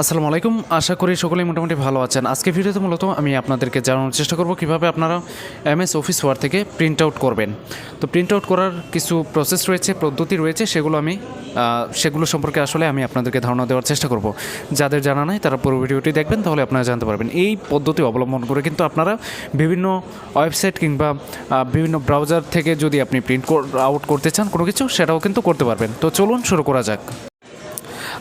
আসসালামু আলাইকুম। আশা করি সকলেই মোটামুটি ভালো আছেন। আজকে ভিডিওতে মূলত আমি আপনাদেরকে জানানোর চেষ্টা করব কীভাবে আপনারা এমএস অফিস ওয়ার থেকে প্রিন্ট আউট করবেন। তো প্রিন্ট আউট করার কিছু প্রসেস রয়েছে, পদ্ধতি রয়েছে, সেগুলো আমি সেগুলো সম্পর্কে আসলে আমি আপনাদেরকে ধারণা দেওয়ার চেষ্টা করব। যাদের জানা নাই, তারা পুরো ভিডিওটি দেখবেন, তাহলে আপনারা জানতে পারবেন। এই পদ্ধতি অবলম্বন করে কিন্তু আপনারা বিভিন্ন ওয়েবসাইট কিংবা বিভিন্ন ব্রাউজার থেকে যদি আপনি প্রিন্ট আউট করতে চান কোনো কিছু, সেটাও কিন্তু করতে পারবেন। তো চলুন শুরু করা যাক।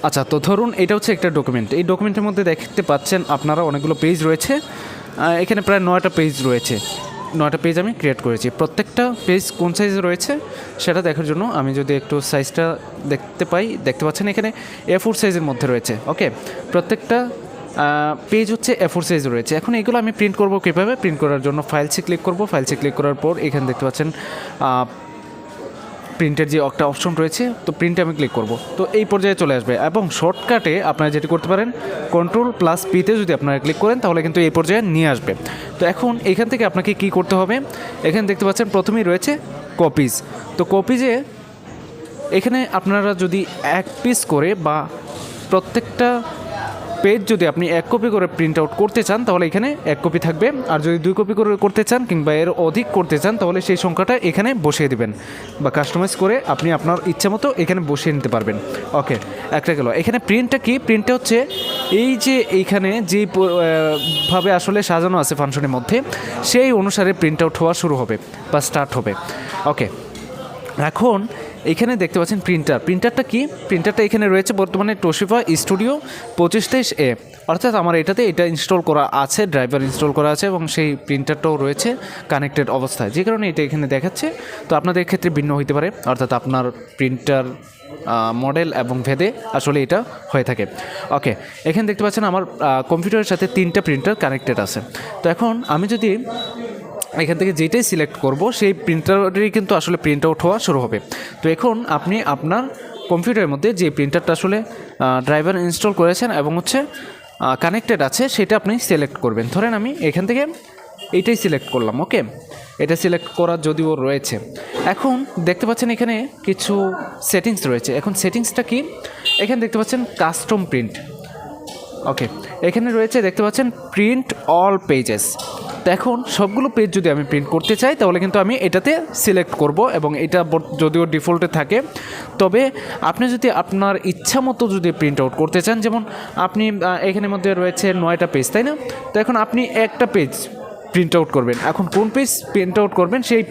আচ্ছা তো ধরুন এটা হচ্ছে একটা ডকুমেন্ট এই ডকুমেন্টের মধ্যে দেখতে পাচ্ছেন আপনারা অনেকগুলো পেজ রয়েছে। এখানে প্রায় নয়টা পেজ রয়েছে। নয়টা পেজ আমি ক্রিয়েট করেছি। প্রত্যেকটা পেজ কোন সাইজে রয়েছে সেটা দেখার জন্য আমি যদি একটু সাইজটা দেখতে পাই, দেখতে পাচ্ছেন এখানে এ ফোর সাইজের মধ্যে রয়েছে। ওকে প্রত্যেকটা পেজ হচ্ছে এ ফোর সাইজ রয়েছে। এখন এগুলো আমি প্রিন্ট করব কীভাবে? প্রিন্ট করার জন্য ফাইলসে ক্লিক করব। ফাইলসে ক্লিক করার পর এখানে দেখতে পাচ্ছেন প্রিন্টের যে একটা অপশন রয়েছে, তো প্রিন্টে আমি ক্লিক করব। তো এই পর্যায়ে চলে আসবে এবং শর্টকাটে আপনারা যেটি করতে পারেন কন্ট্রোল প্লাস পিতে যদি আপনারা ক্লিক করেন, তাহলে কিন্তু এই পর্যায়ে নিয়ে আসবে। তো এখন এখান থেকে আপনাকে কি করতে হবে? এখানে দেখতে পাচ্ছেন প্রথমেই রয়েছে কপিজ তো কপিজে এখানে আপনারা যদি এক পিস করে বা প্রত্যেকটা পেজ যদি আপনি এক কপি করে প্রিন্ট আউট করতে চান, তাহলে এখানে এক কপি থাকবে। আর যদি দুই কপি করে করতে চান কিংবা এর অধিক করতে চান, তাহলে সেই সংখ্যাটা এখানে বসিয়ে দিবেন বা কাস্টমাইজ করে আপনি আপনার ইচ্ছা মতো এখানে বসিয়ে নিতে পারবেন। ওকে একটা গেল। এখানে প্রিন্টটা কি? প্রিন্টটা হচ্ছে এই যে এইখানে যে ভাবে আসলে সাজানো আছে ফাংশনের মধ্যে, সেই অনুসারে প্রিন্ট আউট হওয়া শুরু হবে বা স্টার্ট হবে। ওকে এখন এখানে দেখতে পাচ্ছেন প্রিন্টার প্রিন্টারটা কি? প্রিন্টারটা এখানে রয়েছে বর্তমানে টোশিফা স্টুডিও পঁচিশ তেইশ এ অর্থাৎ আমার এটাতে এটা ইনস্টল করা আছে ড্রাইভার ইনস্টল করা আছে এবং সেই প্রিন্টারটাও রয়েছে কানেক্টেড অবস্থায়। যে কারণে এটা এখানে দেখাচ্ছে। তো আপনাদের ক্ষেত্রে ভিন্ন হতে পারে। অর্থাৎ আপনার প্রিন্টার মডেল এবং ভেদে আসলে এটা হয়ে থাকে। ওকে, এখানে দেখতে পাচ্ছেন আমার কম্পিউটারের সাথে তিনটা প্রিন্টার কানেক্টেড আছে। তো এখন আমি যদি এখান থেকে যেটাই সিলেক্ট করব, সেই প্রিন্টারেরই কিন্তু আসলে প্রিন্ট আউট হওয়া শুরু হবে। তো এখন আপনি আপনার কম্পিউটারের মধ্যে যে প্রিন্টারটা আসলে ড্রাইভার ইনস্টল করেছেন এবং হচ্ছে কানেক্টেড আছে, সেটা আপনি সিলেক্ট করবেন। ধরেন আমি এখান থেকে এইটাই সিলেক্ট করলাম ওকে এটা সিলেক্ট করা যদিও রয়েছে। এখন দেখতে পাচ্ছেন এখানে কিছু সেটিংস রয়েছে। এখন সেটিংসটা কি? এখানে দেখতে পাচ্ছেন কাস্টম প্রিন্ট ওকে এখানে রয়েছে দেখতে পাচ্ছেন প্রিন্ট অল পেজেস তো এখন সবগুলো পেজ যদি আমি প্রিন্ট করতে চাই, তাহলে কিন্তু আমি এটাতে সিলেক্ট করব এবং এটা যদিও ডিফল্টে থাকে, তবে আপনি যদি আপনার ইচ্ছা মতো যদি প্রিন্ট আউট করতে চান, যেমন আপনি এখানের মধ্যে রয়েছে নয়টা পেজ তাই না? তো এখন আপনি একটা পেজ প্রিন্ট আউট করবেন। এখন কোন পেজ প্রিন্ট আউট করবেন, সেই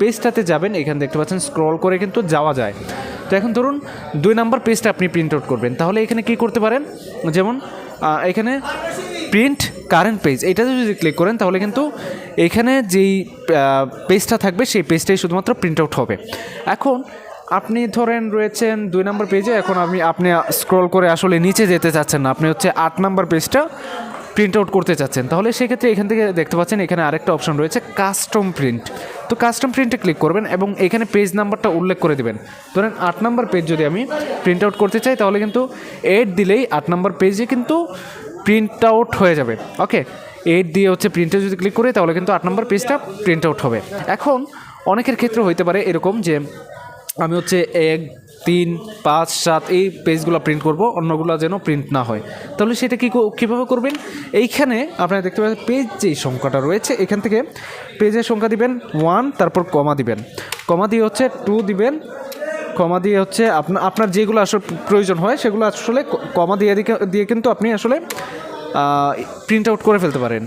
পেজটাতে যাবেন, এখানে দেখতে পাচ্ছেন স্ক্রল করে কিন্তু যাওয়া যায়। তো এখন ধরুন দুই নাম্বার পেজটা আপনি প্রিন্ট আউট করবেন, তাহলে এখানে কি করতে পারেন? যেমন এখানে প্রিন্ট কারেন্ট পেজ এটাতে যদি ক্লিক করেন, তাহলে কিন্তু এখানে যেই পেজটা থাকবে, সেই পেজটাই শুধুমাত্র প্রিন্ট আউট হবে। এখন আপনি ধরেন রয়েছেন দুই নম্বর পেজে এখন আমি, আপনি স্ক্রল করে আসলে নিচে যেতে চাচ্ছেন না, আপনি হচ্ছে আট নম্বর পেজটা প্রিন্ট আউট করতে চাচ্ছেন। তাহলে সেক্ষেত্রে এখান থেকে দেখতে পাচ্ছেন এখানে আরেকটা অপশন রয়েছে কাস্টম প্রিন্ট তো কাস্টম প্রিন্টে ক্লিক করবেন এবং এখানে পেজ নাম্বারটা উল্লেখ করে দেবেন। ধরেন আট নম্বর পেজ যদি আমি প্রিন্ট আউট করতে চাই, তাহলে কিন্তু এড দিলেই আট নম্বর পেজে কিন্তু প্রিন্ট আউট হয়ে যাবে। ওকে এইট দিয়ে হচ্ছে প্রিন্টে যদি ক্লিক করি, তাহলে কিন্তু আট নম্বর পেজটা প্রিন্ট আউট হবে। এখন অনেকের ক্ষেত্রে হইতে পারে এরকম যে, আমি হচ্ছে এক, তিন, পাঁচ, সাত এই পেজগুলো প্রিন্ট করব, অন্যগুলো যেন প্রিন্ট না হয়। তাহলে সেটা কী কীভাবে করবেন? এইখানে আপনারা দেখতে পাচ্ছেন পেজ যেই সংখ্যাটা রয়েছে, এখান থেকে পেজের সংখ্যা দিবেন ওয়ান তারপর কমা দিবেন। কমা দিয়ে হচ্ছে টু দিবেন কমা দিয়ে হচ্ছে আপনার আপনার যেগুলো আসলে প্রয়োজন হয়, সেগুলো আসলে কমা দিয়ে দিয়ে কিন্তু আপনি আসলে প্রিন্ট আউট করে ফেলতে পারেন।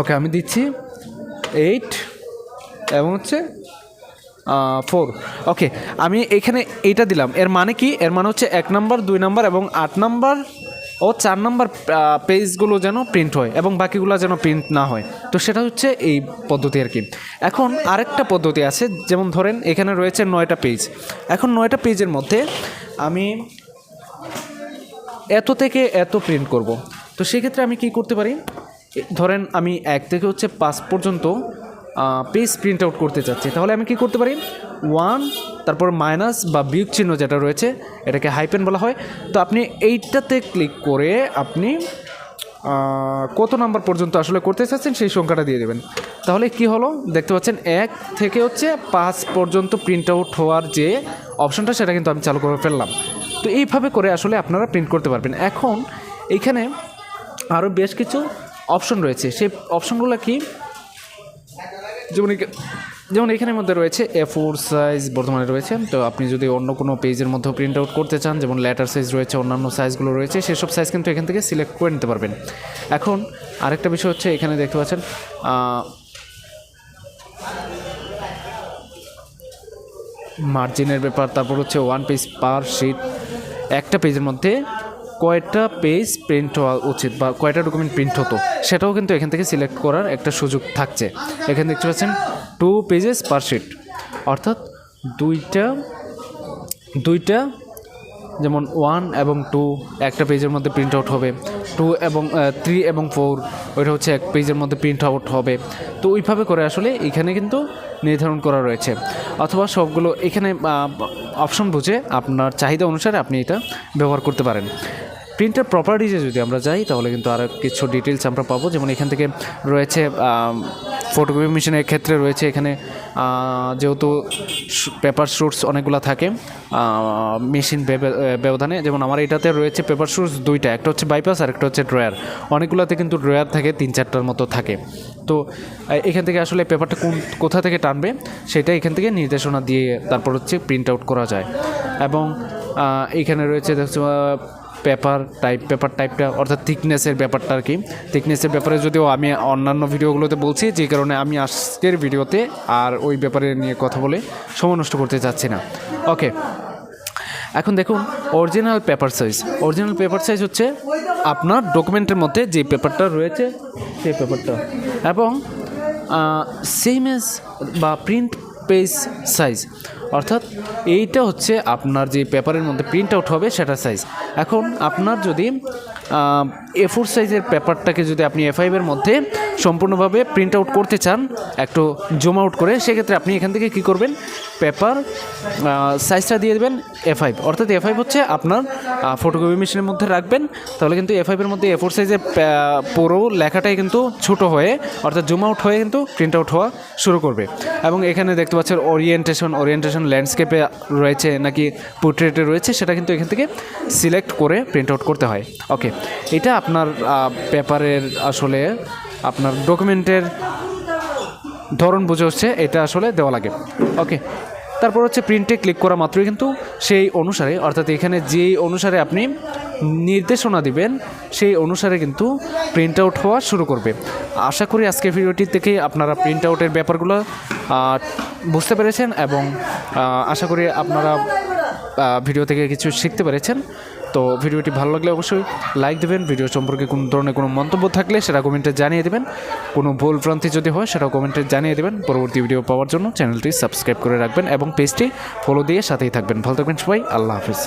ওকে আমি দিচ্ছি এইট এবং হচ্ছে ফোর ওকে আমি এখানে এইটা দিলাম। এর মানে কি? এর মানে হচ্ছে এক নাম্বার দুই নাম্বার এবং আট নাম্বার ও চার নম্বর পেজগুলো যেন প্রিন্ট হয় এবং বাকিগুলো যেন প্রিন্ট না হয়। তো সেটা হচ্ছে এই পদ্ধতি আর কি। এখন আরেকটা পদ্ধতি আছে, যেমন ধরেন এখানে রয়েছে নয়টা পেজ এখন নয়টা পেজের মধ্যে আমি এত থেকে এত প্রিন্ট করব। তো সেক্ষেত্রে আমি কি করতে পারি? ধরেন আমি এক থেকে হচ্ছে পাঁচ পর্যন্ত পেজ প্রিন্ট আউট করতে চাচ্ছি। তাহলে আমি কি করতে পারি? ওয়ান তারপর মাইনাস বা বিয়োগ চিহ্ন যেটা রয়েছে, এটাকে হাইপেন বলা হয়। তো আপনি এইটাতে ক্লিক করে আপনি কত নাম্বার পর্যন্ত আসলে করতে চাচ্ছেন সেই সংখ্যাটা দিয়ে দেবেন। তাহলে কি হলো? দেখতে পাচ্ছেন, এক থেকে হচ্ছে পাঁচ পর্যন্ত প্রিন্ট আউট হওয়ার যে অপশনটা সেটা কিন্তু আমি চালু করে ফেললাম। তো এইভাবে করে আসলে আপনারা প্রিন্ট করতে পারবেন। এখন এইখানে আরও বেশ কিছু অপশন রয়েছে। সেই অপশনগুলো কি? যেমন যেমন এখানের মধ্যে রয়েছে এ ফোর সাইজ বর্তমানে রয়েছে। তো আপনি যদি অন্য কোনো পেজের মধ্যেও প্রিন্ট আউট করতে চান, যেমন লেটার সাইজ রয়েছে, অন্যান্য সাইজগুলো রয়েছে, সেসব সাইজ কিন্তু এখান থেকে সিলেক্ট করে নিতে পারবেন। এখন আরেকটা বিষয় হচ্ছে এখানে দেখতে পাচ্ছেন মার্জিনের ব্যাপার, তারপর হচ্ছে ওয়ান পেজ পার শিট একটা পেজের মধ্যে কয়টা পেজ প্রিন্ট হওয়া উচিত বা কয়টা ডকুমেন্ট প্রিন্ট হতো, সেটাও কিন্তু এখান থেকে সিলেক্ট করার একটা সুযোগ থাকছে। এখানে দেখতে পাচ্ছেন টু পেজেস পার শিট অর্থাৎ দুইটা দুইটা, যেমন ওয়ান এবং টু একটা পেজের মধ্যে প্রিন্ট আউট হবে। টু এবং থ্রি এবং ফোর ওইটা হচ্ছে এক পেজের মধ্যে প্রিন্ট আউট হবে। তো ওইভাবে করে আসলে এখানে কিন্তু নির্ধারণ করা রয়েছে। অথবা সবগুলো এখানে অপশন বুঝে আপনার চাহিদা অনুসারে আপনি এটা ব্যবহার করতে পারেন। প্রিন্টার প্রপার্টিজে যদি আমরা যাই, তাহলে কিন্তু আরও কিছু ডিটেলস আমরা পাবো। যেমন এখান থেকে রয়েছে ফটোকপি মেশিনের ক্ষেত্রে রয়েছে এখানে যেহেতু পেপার শুটস অনেকগুলো থাকে মেশিন ব্যবধানে। যেমন আমার এটাতে রয়েছে পেপার শুটস দুইটা, একটা হচ্ছে বাইপাস আর একটা হচ্ছে ড্রয়ার অনেকগুলোতে কিন্তু ড্রয়ার থাকে, তিন চারটার মতো থাকে। তো এখান থেকে আসলে পেপারটা কোন, কোথা থেকে টানবে, সেটা এখান থেকে নির্দেশনা দিয়ে তারপর হচ্ছে প্রিন্ট আউট করা যায়। এবং এখানে রয়েছে পেপার টাইপ পেপার টাইপটা অর্থাৎ থিকনেসের ব্যাপারটা আর কি। থিকনেসের ব্যাপারে যদিও আমি অন্যান্য ভিডিওগুলোতে বলছি, যে কারণে আমি আজকের ভিডিওতে আর ওই ব্যাপারে নিয়ে কথা বলে সময় নষ্ট করতে চাচ্ছি না। ওকে এখন দেখুন original paper size original paper size হচ্ছে আপনার ডকুমেন্টের মধ্যে যে পেপারটা রয়েছে, সেই পেপারটা এবং সেম এজ বা প্রিন্ট পেজ সাইজ অর্থাৎ এইটা হচ্ছে আপনার যে পেপারের মধ্যে প্রিন্ট আউট হবে সেটা সাইজ এখন আপনার যদি এ ফোর সাইজের পেপারটাকে যদি আপনি এ ফাইভের মধ্যে সম্পূর্ণভাবে প্রিন্ট আউট করতে চান, একটু জুম আউট করে, সেক্ষেত্রে আপনি এখান থেকে কি করবেন? পেপার সাইজটা দিয়ে দেবেন এ ফাইভ অর্থাৎ এ ফাইভ হচ্ছে আপনার ফটোকপি মেশিনের মধ্যে রাখবেন, তাহলে কিন্তু এ ফাইভের মধ্যে এ ফোর সাইজের পুরো লেখাটাই কিন্তু ছোট হয়ে, অর্থাৎ জুম আউট হয়ে কিন্তু প্রিন্ট আউট হওয়া শুরু করবে। এবং এখানে দেখতে পাচ্ছেন ওরিয়েন্টেশন ওরিয়েন্টেশন ল্যান্ডস্কেপে রয়েছে নাকি পোর্ট্রেটে রয়েছে, সেটা কিন্তু এখান থেকে সিলেক্ট করে প্রিন্ট আউট করতে হয়। ওকে এটা আপনার পেপারের আসলে আপনার ডকুমেন্টের ধরন বুঝে হচ্ছে, এটা আসলে দেওয়া লাগে। ওকে তারপর হচ্ছে প্রিন্টে ক্লিক করা মাত্রই কিন্তু সেই অনুসারে, অর্থাৎ এখানে যেই অনুসারে আপনি নির্দেশনা দিবেন, সেই অনুসারে কিন্তু প্রিন্ট আউট হওয়া শুরু করবে। আশা করি আজকের ভিডিওটি থেকে আপনারা প্রিন্ট আউটের ব্যাপারগুলো বুঝতে পেরেছেন এবং আশা করি আপনারা ভিডিও থেকে কিছু শিখতে পেরেছেন। তো ভিডিওটি ভালো লাগলে অবশ্যই লাইক দেবেন। ভিডিও সম্পর্কে কোনো ধরনের কোনো মন্তব্য থাকলে সেটা কমেন্টে জানিয়ে দেবেন। কোনো ভুল ভ্রান্তি যদি হয় সেটা কমেন্টে জানিয়ে দেবেন। পরবর্তী ভিডিও পাওয়ার জন্য চ্যানেলটি সাবস্ক্রাইব করে রাখবেন এবং পেজটি ফলো দিয়ে সাথেই থাকবেন। ভালো থাকবেন সবাই, আল্লাহ হাফিজ।